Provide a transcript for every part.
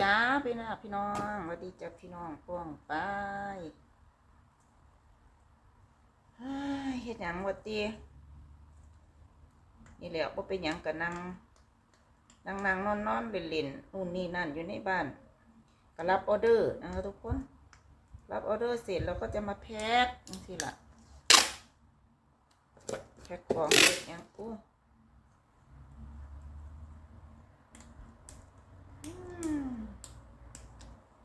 จ้าพี่น้าพี่น้องสวัสดีจ้าพี่น้องป้องไปเฮ็ดหยังวะตีนี่แหละบ่เป็นหยังก็นั่งนั่งนั่งนอนนอนเล่นเล่นนู่นนี่นั่นอยู่ในบ้านก็รับออเดอร์นะคะทุกคน รับออเดอร์เสร็จเราก็จะมาแพ็คจังซี่ล่ะแพ็คของเฮ็ดหยังกูอืม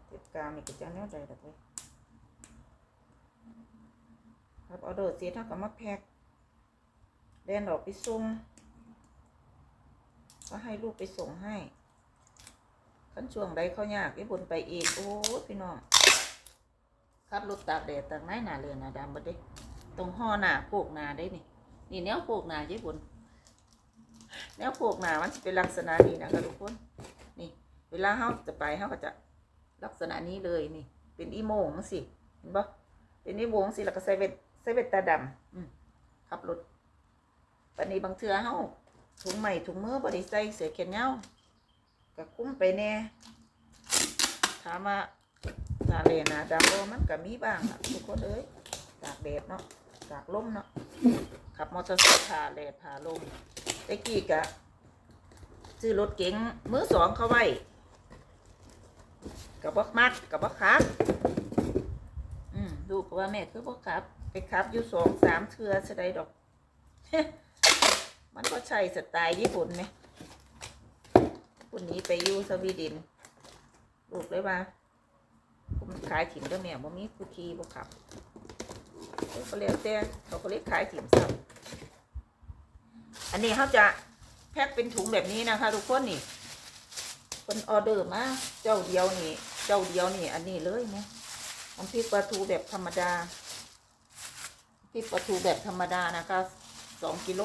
เจ็บกราม นี่ก็จะแนวใจดอกเว้ยครับออเดอร์เสร็จเท่ากับมาแพ็คแดนออกไปส่งก็ให้ลูกไปส่งให้ขั้นช่วงใดเขายากไอ้บนไปเองโอ้ยพี่น้องขับรถตากแดดตากไม้หนาเรือนหนาดำบ่ได้ตรงห่อหนาโพกหนาได้นี่นี่แนวโพกหนาญี่ปุ่นแนวโพกหนามันจะเป็นลักษณะนี้นะคะทุกคน นี่ เวลาเขาจะไปเขาก็จะ ลักษณะนี้เลยนี่ เป็นอีโมงสิเห็นปะเป็นอีโมงสิแล้วก็ใส่เวทใส่เวทตาดำขับรถปันนี้บางเทือเขาถุงใหม่ถุงมือบริใส่เสือแขนยาวก็คุ้มไปแน่ถามว่าตาเลนะดำบ่มันก็มีบ้างอะทุกคนเอ้ยตากแดดเนาะตากลมเนาะขับมอเตอร์ไซค์ผ่าแดดผ่าลมตะกี้กะซื้อรถเก๋งมือสองเขาไว้ กับบักมัดกับบักขับอืมดูกว่าแม่คือบักขับไปขับอยู่สองสามเทือสไดดอก มันก็ใช่สไตล์ญี่ปุ่นไหมคนนี้ไปอยู่สวีเดนลูกเลยว่าผมขายถิ่นก็แม่บ่มีผู้ขี่บ่ขับเขาเรียกแต่เขาก็เรียกขายถิ่นซ้ำอันนี้เขาจะแพ็คเป็นถุงแบบนี้นะคะ ทุกคนนี่ คนออเดอร์มาเจ้าเดียวนี่ เจ้าเดียวนี่ อันนี้เลยนะน้ำพริกปลาทูแบบธรรมดาพริกปลาทูแบบธรรมดานะคะสองกิโล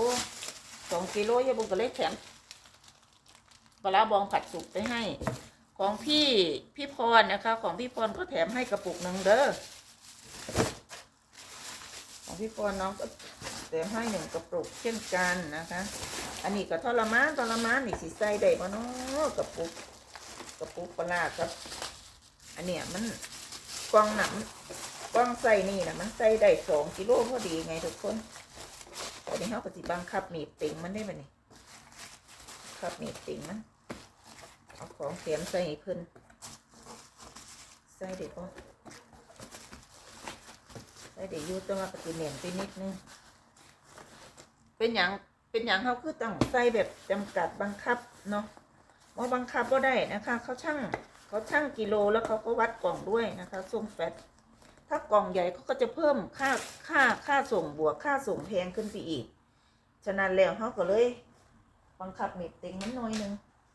สองกิโลยายบุญก็เลยแถมปลาร้าบองผัดสุกไปให้ ของพี่พี่พรนะคะ ของพี่พรก็แถมให้กระปุกหนึ่งเด้อของพี่พรน้องก็แถมให้หนึ่งกระปุกเช่นกันนะคะ อันนี้ก็ทรมานทรมานนี่สิใส่ได้บ่เนาะกระปุกกระปุกปลาร้าครับ อันเนี้ยมันกล่องหนังกล่องใส่นี่นะมันใส่ได้สองกิโลพอดีไงทุกคนตอนนี้เขาก็สิบังคับหนีบติ่งมันได้ไหมนี่คับหนีบติ่งมันเอาของเสียมใส่ให้เพิ่นใส่เด็กก็ใส่เด็กยูต้องมากระติเหนียนไปนิดนึงเป็นอย่าง เป็นอย่างเขาคือต้องใส่แบบจำกัดบังคับเนาะว่าบังคับก็ได้นะคะเขาช่างเขาช่างกิโลแล้วเขาก็วัดกล่องด้วยนะคะส่งแฟตถ้ากล่องใหญ่เขาก็จะเพิ่มค่าค่าค่าส่งบวกค่าส่งแพงขึ้นไปอีก ฉะนั้นแล้วเขาก็เลย บังคับเม็ดติงนิดหน่อยนึง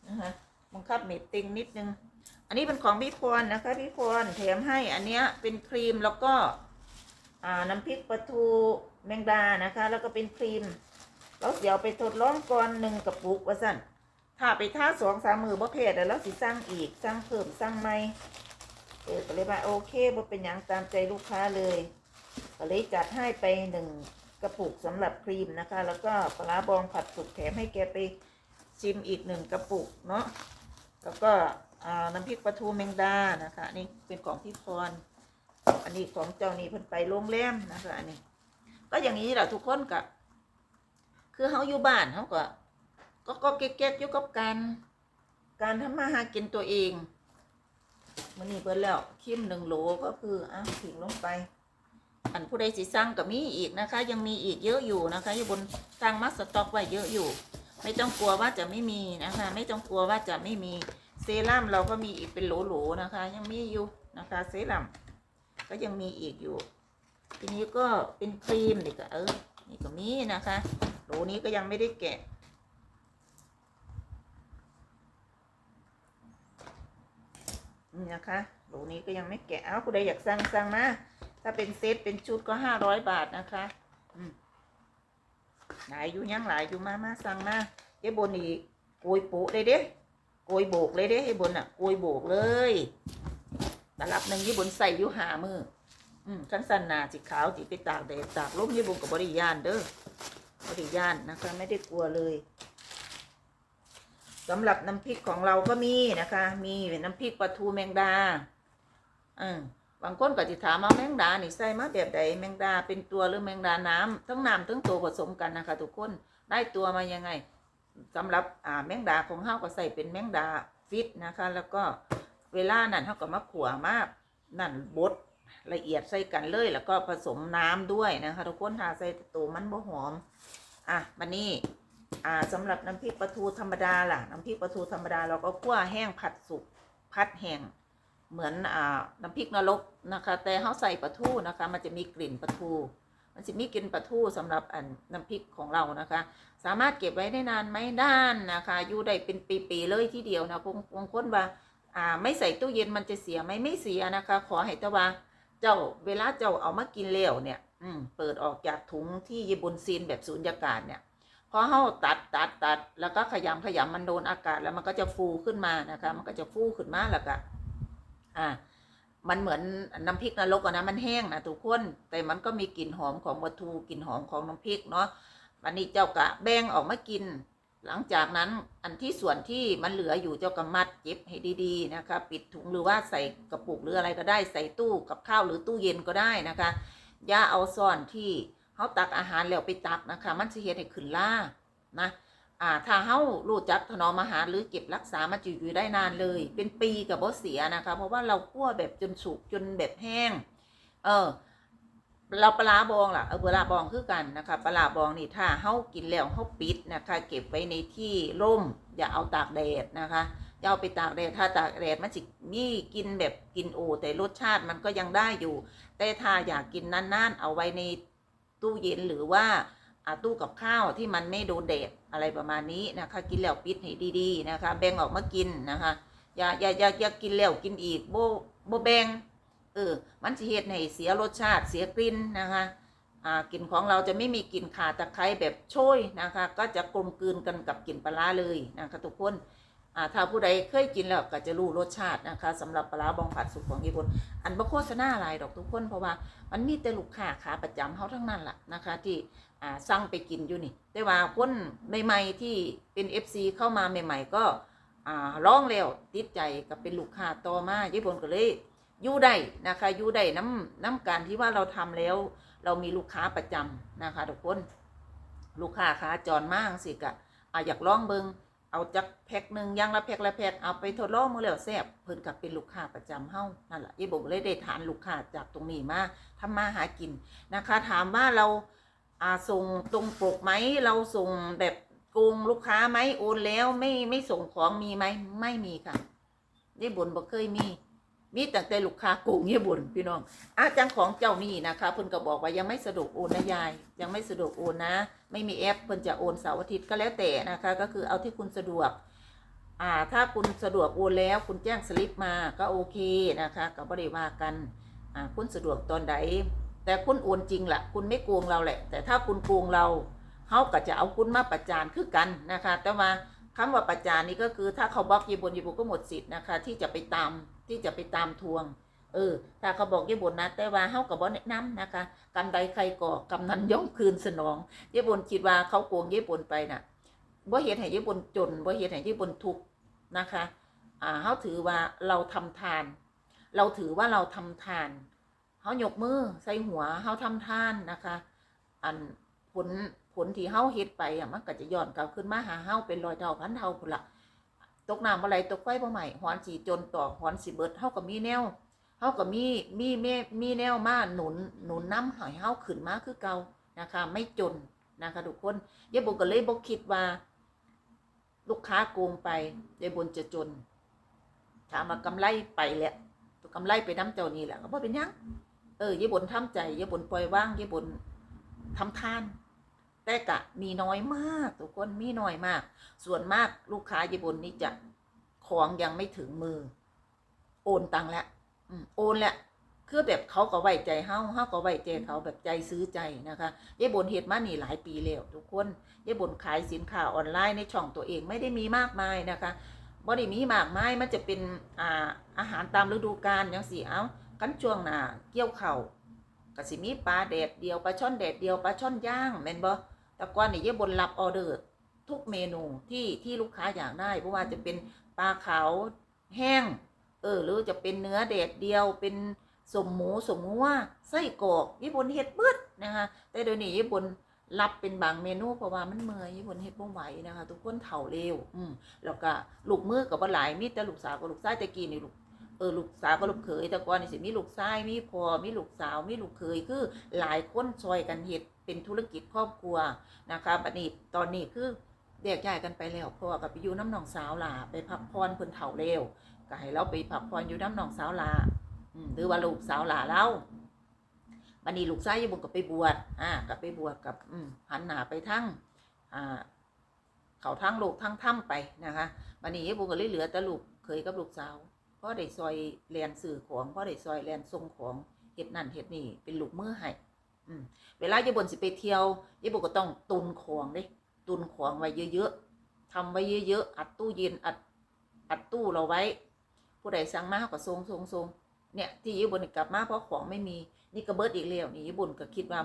นะคะบังคับเม็ดติงนิดนึง อันนี้เป็นของพี่พรนะคะพี่พรแถมให้อันเนี้ยเป็นครีมแล้วก็อ่าน้ำพริกปลาทูแมงดานะคะ แล้วก็เป็นครีม เราเดี๋ยวไปทดลองก่อนหนึ่งกระปุกว่าสั่นถ้าไปท่าสองสามมือบ่เพจแล้วเราสิสร้างอีกสร้างเพิ่มสร้างใหม่เออก็เลยว่าโอเคบ่เป็นหยังตามใจลูกค้าเลยก็เลยจัดให้ไปหนึ่งกระปุกสำหรับครีมนะคะ แล้วก็ปลาบองผัดสุกแถมให้แกไปชิมอีกหนึ่งกระปุกเนาะแล้วก็อ่าน้ำพริกปลาทูแมงดานะคะนี่เป็นของพี่พรอันนี้ของเจ้านี่เพิ่นไปโรงแรมนะคะอันนี้ ก็อย่างนี้แหละทุกคนกับ คือเขาอยู่บ้านเขาก็ ก็ก็เก๊กๆอยู่กับการการทำมาหากินตัวเองมันนี่เปิดแล้วคิมหนึ่งโหลก็คืออะถึงลงไป อันผู้ใดสิสั่งก็มีอีกนะคะ ยังมีอีกเยอะอยู่นะคะ อยู่บนสร้างมัสต็อกไว้เยอะอยู่ ไม่ต้องกลัวว่าจะไม่มีนะคะ ไม่ต้องกลัวว่าจะไม่มีเซรั่มเราก็มีอีกเป็นโหลๆนะคะ ยังมีอยู่นะคะเซรั่มก็ยังมีอีกอยู่ ทีนี้ก็เป็นครีมนี่ก็เออนี่ก็มีนะคะ โหลนี้ก็ยังไม่ได้แกะ นี่นะคะโหลนี้ก็ยังไม่แกะ เอาผู้ใดอยากสั่งสั่งมา ถ้าเป็นเซตเป็นชุดก็ห้าร้อยบาทนะคะอืมหลายอยู่ยังหลายอยู่มามาสั่งมาเจ๊บนอีกโกยโปะเลยเด้โกยโบกเลยเด้ไอ้บนอะโกยโบกเลยตลับหนึ่งยี่บนใส่อยู่หามืออืมขั้นสันนาสีขาวสีไปตากแดดตากลมยี่บนกับบริยานเด้อ บริยานนะคะ ไม่ได้กลัวเลยสำหรับน้ำพริกของเราก็มีนะคะ มีน้ำพริกปลาทูแมงดาอืมบางคนก็จะถามว่าแมงดานี่ใส่มาแบบใดแมงดาเป็นตัวหรือแมงดาน้ำทั้งน้ำทั้งตัวผสมกันนะคะ ทุกคนได้ตัวมายังไงสำหรับอ่าแมงดาของเฮาก็ใส่เป็นแมงดาฟิตนะคะ แล้วก็เวลานั้นเฮาก็มาขัวมานั่นบด ละเอียดใส่กันเลยแล้วก็ผสมน้ำด้วยนะคะทุกคนทาใส่ตัวมันบ่หอม อะบันนี้อ่าสำหรับน้ำพริกปลาทูธรรมดาล่ะ น้ำพริกปลาทูธรรมดาเราก็คั่วแห้งผัดสุกพัดแห้งเหมือนอ่าน้ำพริกนรกนะคะ แต่เขาใส่ปลาทูนะคะ มันจะมีกลิ่นปลาทูมันจะมีกลิ่นปลาทูสำหรับอันน้ำพริกของเรานะคะ สามารถเก็บไว้ได้นานไหมด้านนะคะอยู่ได้เป็นปีๆเลยทีเดียวนะคงคงค้นว่าอ่าไม่ใส่ตู้เย็นมันจะเสียไหมไม่เสียนะคะ ขอให้แตว่า เจ้าเวลาเจ้าเอามากินแล้วเนี่ย อืมเปิดออกจากถุงที่ญี่ปุ่นซีนแบบสูญญากาศเนี่ยพอเขาตัดตัดตัด แล้วก็ขยำขยำมันโดนอากาศแล้วมันก็จะฟูขึ้นมานะคะ มันก็จะฟูขึ้นมาแล้วก็อ่า มันเหมือนน้ำพริกนรกอะนะมันแห้งนะทุกคนแต่มันก็มีกลิ่นหอมของปลาทูกลิ่นหอมของน้ำพริกเนาะวันนี้เจ้ากะแบ่งออกมากิน หลังจากนั้นอันที่ส่วนที่มันเหลืออยู่เจ้าก็มัดเก็บให้ดีๆนะคะ ปิดถุงหรือว่าใส่กระปุกหรืออะไรก็ได้ใส่ตู้กับข้าวหรือตู้เย็นก็ได้นะคะอย่าเอาซ่อนที่เขาตักอาหารแล้วไปตักนะคะ มันสิเฮ็ดให้ขึ้นล่านะอ่าถ้าเขารู้จักถนอมอาหารหรือเก็บรักษามันจะอยู่ได้นานเลย เป็นปีกับบ่เสียนะคะ เพราะว่าเราคั่วแบบจนสุกจนแบบแห้ง เออ เราปลาบองล่ะเออปลาบองคือกันนะคะปลาบองนี่ถ้าเฮากินแล้วเฮาปิดนะคะ เก็บไว้ในที่ร่ม อย่าเอาตากแดดนะคะอย่าเอาไปตากแดดถ้าตากแดดมันสิมีกินแบบกินโอ แต่รสชาติมันก็ยังได้อยู่ แต่ถ้าอยากกินนานๆ เอาไว้ในตู้เย็นหรือว่าอ่าตู้กับข้าวที่มันไม่โดนแดดอะไรประมาณนี้นะคะ กินแล้วปิดให้ดีๆนะคะ แบ่งออกมากินนะคะ อย่าอย่าอย่าอย่ากินแล้วกินอีกโบโบแบ่ง เออ มันจะเฮ็ดให้เสียรสชาติเสียกลิ่นนะคะอ่ากลิ่นของเราจะไม่มีกลิ่นขาตะไคร้แบบโชยนะคะ ก็จะกลมกลืนกันกับกลิ่นปลาร้าเลยนะคะทุกคนอ่าถ้าผู้ใดเคยกินแล้วก็จะรู้รสชาตินะคะสำหรับปลาร้าบองผัดสุกของญี่ปุ่นอันบ่โฆษณาอะไรดอกทุกคนเพราะว่ามันมีแต่ลูกค้าขาประจำเขาทั้งนั้นแหละนะคะ ที่อ่าสั่งไปกินอยู่นี่ แต่ว่าคนใหม่ๆที่เป็น FC เข้ามาใหม่ ๆ ก็อ่าร้องแล้วติดใจกับเป็นลูกค้าต่อมาญี่ปุ่นก็เลย ยู่ได้นะคะอยู่ได้น้ำน้ำการที่ว่าเราทำแล้ว เรามีลูกค้าประจำนะคะทุกคน ลูกค้าขาจรมากสิกะอ่าอยากลองเบิงเอาจักแพ็คหนึ่งอยังละแพ็คละแพ็คเอาไปทดลองมือแล้วแซ่บเพิ่นกับเป็นลูกค้าประจำเฮานั่นแหละยี่บเลยได้ฐานลูกค้าจากตรงนี้มาทำมาหากินนะคะ ถามว่าเราอ่าส่งตรงปกไหมเราส่งแบบโกงลูกค้าไหมโอนแล้วไม่ไม่ส่งของมีไหมไม่มีค่ะยี่บุญบ่เคยมี มีแต่แต่ลูกค้าโกงเยี่บุญพี่น้องอาจังของเจ้านี่นะคะเพิ่นก็บอกว่ายังไม่สะดวกโอนนะยาย ยังไม่สะดวกโอนนะ ไม่มีแอปเพิ่นจะโอนเสาร์อาทิตย์ก็แล้วแต่นะคะ ก็คือเอาที่คุณสะดวกอ่าถ้าคุณสะดวกโอนแล้วคุณแจ้งสลิปมาก็โอเคนะคะก็บริวากันอ่าคุณสะดวกตอนใดแต่คุณโอนจริงละ่ะคุณไม่โกงเราแหละ แต่ถ้าคุณโกงเราเขาก็จะเอาคุณมาประจานคือกันนะคะ แต่ว่า คำว่าประจานนี่ก็คือถ้าเขาบล็อกยีบนยีบุนก็หมดสิทธิ์นะคะ ที่จะไปตามที่จะไปตามทวง เออ ถ้าเขาบอกยีบนนะแต่ว่าเขากับบ่แนะนำนะคะกำใดใครก่อกำนั้นย่อมคืนสนองญี่ปุ่นคิดว่าเขาโกงญี่ปุ่นไปน่ะบ่เฮ็ดให้ญี่ปุ่นจนบ่เฮ็ดให้ญี่ปุ่นทุกนะคะอ่าเขาถือว่าเราทำทาน เราถือว่าเราทำทานเขายกมือใส่หัวเขาทำทานนะคะ อันผล ผลที่เฮาเฮ็ดไปอะมันก็จะย้อนกลับขึ้นมาหาเฮาเป็นร้อยเท่าพันเท่าพุ่นละตกน้ำอะไรตกไฟบ่ใหม่หอนสีจนตอกหอนสิเบิดเฮาก็มีแนวเฮาก็มีมีมีมีแนวมาหนุนหนุนน้ำให้เฮาขึ้นมาคือเก่านะคะ ไม่จนนะคะทุกคนยายบุญก็เลยบอกคิดว่า ลูกค้าโกงไปยายบุญจะจน ถามว่ากำไรไปแหละกำไรไปน้ำเจ้านี่แหละก็บ่เป็นหยังเออยายบุญทำใจยายบุญปล่อยว่างยายบุญทำทาน แต่กะมีน้อยมาก ทุกคนมีน้อยมาก ส่วนมากลูกค้ายายบุญนี่จะของยังไม่ถึงมือ โอนตังแล้วโอนแล้วคือแบบเขาก็ไว้ใจเฮาเฮาก็ไว้ใจเขาแบบใจซื้อใจนะคะยายบนเฮ็ดมานี่หลายปีแล้วทุกคนยายบนขายสินค้าออนไลน์ในช่องตัวเองไม่ได้มีมากมายนะคะบ่ได้มีมากมายมันจะเป็นอ่าอาหารตามฤดูกาลจังซี่เอ้ากันช่วงหน้าเกี่ยวเข้าวก็สิมีปลาแดดเดียวปลาช่อนแดดเดียวปลาช่อนย่างแม่นบ่ แต่ก่อนเนี่ยายบนรับออเดอร์ทุกเมนูที่ที่ลูกค้าอยากได้เพราะว่าจะเป็นปลาขาวแห้ง เออ หรือจะเป็นเนื้อแดดเดียวเป็นสมหมูสมงัวไส้กรอกญี่ปุ่นเฮ็ดเบิดนะคะแต่เดี๋ยวนี้ญี่ปุ่นรับเป็นบางเมนูเพราะว่ามันเมื่อยญี่ปุ่นเฮ็ดบ่ไหวนะคะ ทุกคนเฒ่าเร็ว อืมแล้วก็ลูกมือกับบ่หลายมีแต่ลูกสาวกับลูกชายแต่กี้นี่ลูก เออลูกสาวกับลูกเขยแต่ก่อนนี่สิมีลูกชายมีพ่อมีลูกสาวมีลูกเขยคือหลายคนช่วยกันเฮ็ดเป็นธุรกิจครอบครัวนะคะบัดนี้ตอนนี้คือแยกย้ายกันไปแล้วพ่อกับไปอยู่น้ำหนองสาวหล่าไปพักผ่อนเพิ่นเฒ่าเร็วก็ให้เราไปพักผ่อนอยู่น้ำหนองสาวหลาอืมหรือว่าลูกสาวหลาเราบันนี้ลูกชายยายบุญก็ไปบวชอ่าก็ไปบวชกับอืมหันหน้าไปทั้งอ่าเขาทั้งลูกทั้งถ้ำไปนะคะบันนี้ยายบุญก็เลยเหลือแต่ลูกเคยกับลูกสาว พ่อได้ซอยแลนสื่อของพ่อได้ซอยแลนทรงของเฮ็ดนั่นเฮ็ดนี่เป็นลูกมือให้อืมเวลายายบุญสิไปเที่ยวยายบุก็ต้องตุนของเด้ตุนของไว้เยอะๆทำไว้เยอะๆอัดตู้เย็นอัดอัดตู้เราไว้ ผู้ใดสั่งมาเขาก็ทรงทรงทรงเนี่ยที่ญี่ปุ่นกลับมาเพราะของไม่มีนี่ก็เบิดอีกแล้วนี่ญี่ปุ่นก็คิดว่า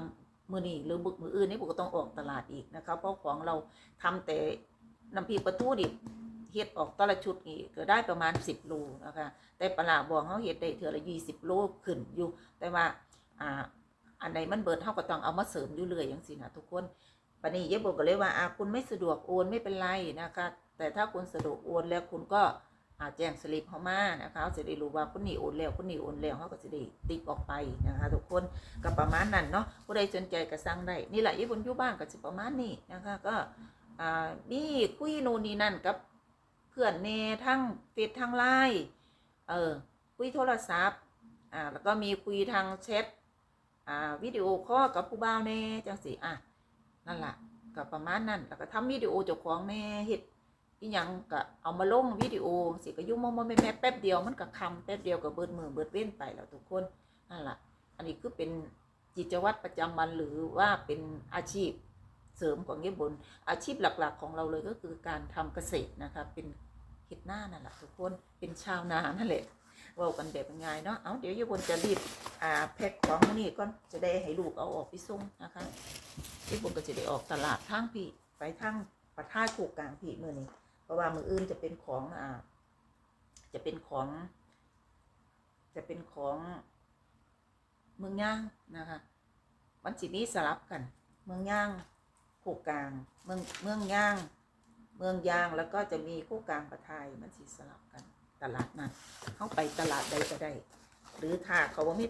มือนี้หรือบึกมืออื่นนี่ผมก็ต้องออกตลาดอีกนะคะเพราะของเราทำแต่น้ำพริกปลาทูดิบ เฮ็ดออกแต่ละชุดนี่ก็ได้ประมาณ 10โลนะคะแต่ปลาร้าบองเขาเฮ็ดได้เทื่อละ20โลขึ้นอยู่ แต่ว่าอ่าอันใดมันเบิดเขาก็ต้องเอามาเสริมอยู่เรื่อยอย่างสินะทุกคนปานนี้เยบบอกก็เลยว่าอ่าคุณไม่สะดวกโอนไม่เป็นไรนะคะ แต่ถ้าคุณสะดวกโอนแล้วคุณก็อาแจ้งสลิปเขามานะคะจะได้รู้ว่าคนนี้โอนแล้วคนนี้โอนแล้วเขาก็จะได้ติ๊กออกไปนะคะ ทุกคนก็ประมาณนั้นเนาะผู้ใดสนใจก็สั่งได้นี่แหละญี่ปุ่นอยู่บ้านก็จะประมาณนี้นะคะ ก็อ่านี่คุยโน่นนี่นั่นกับ พื่อนเนทั้งเฟซทั้งไลน์เออคุยโทรศัพท์อ่าแล้วก็มีคุยทางแชทอ่าวิดีโอคอลกับผู้บ่าวเน่จังสิอะนั่นแหละก็ประมาณนั้นแล้วก็ทำวิดีโอเจ้าของแน่เฮ็ดอีหยังก็เอามาลงวิดีโอสิก็ยุ่งมอมแม่แม่แป๊บเดียวมันก็คำแป๊บเดียวก็เบิดมือเบิดเว้นไปแล้วทุกคนนั่นแหละอันนี้คือเป็นกิจวัตรประจำวันหรือว่าเป็นอาชีพเสริมของเย็บบนอาชีพหลักๆของเราเลยก็คือการทำเกษตรนะคะเป็น เห็ดหน้านั่นแหละทุกคนเป็นชาวนานั่นแหละว่ากันแบบง่ายเนาะเอาเดี๋ยวยบบนจะรีบอ่าแพ็คของนี่ก่อนจะได้ให้ลูกเอาออกไปส่งนะคะย็บบนก็จะได้ออกตลาดทางพี่ไปทางประท่าโคกกลางพี่เมื่อนี้เพราะว่ามืออื่นจะเป็นของอ่าจะเป็นของ จะเป็นของเมืองย่างนะคะวันจินี้สลับกัน เมืองย่างโคกกลาง เมืองเมืองย่าง เมืองยางแล้วก็จะมีโคกกลางประทายมันสิสลับกันตลาดนัดเข้าไปตลาดใดก็ได้ หรือถ้าเขาบ่มี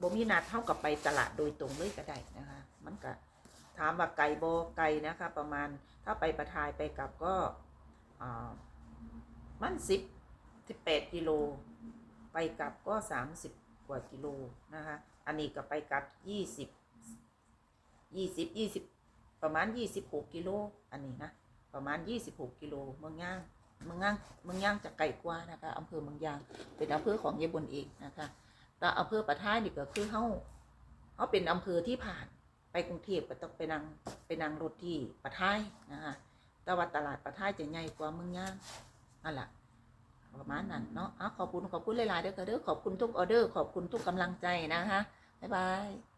บ่มีนัดเท่ากับไปตลาดโดยตรงเลยก็ได้นะคะ มันก็ถามว่าไกลบ่ไกลนะคะ ประมาณถ้าไปประทายไปกลับก็มันสิบสิบแปดกิโลไปกลับก็สามสิบกว่ากิโลนะคะ อันนี้ก็ไปกลับยี่สิบยี่สิบยี่สิบประมาณยี่สิบหกกิโลอันนี้นะ ประมาณยี่สิบหกกิโลเมืองย่างเมืองย่างเมืองย่างจะไกลกว่านะคะอำเภอเมืองย่าง เป็นอำเภอของเยบนเองนะคะแต่อำเภอปะท้ายนี่ก็คือเฮาเฮาเป็นอำเภอที่ผ่านไปกรุงเทพก็ต้องไปนั่งไปนั่งรถที่ปะท้ายนะคะแต่ว่าตลาดปะท้ายจะใหญ่กว่าเมืองย่างนั่นแหละประมาณนั้นเนาะอะขอบคุณขอบคุณหลายๆเด้อค่ะเด้อขอบคุณทุกออเดอร์ ขอบคุณทุกกำลังใจนะคะบ๊ายบาย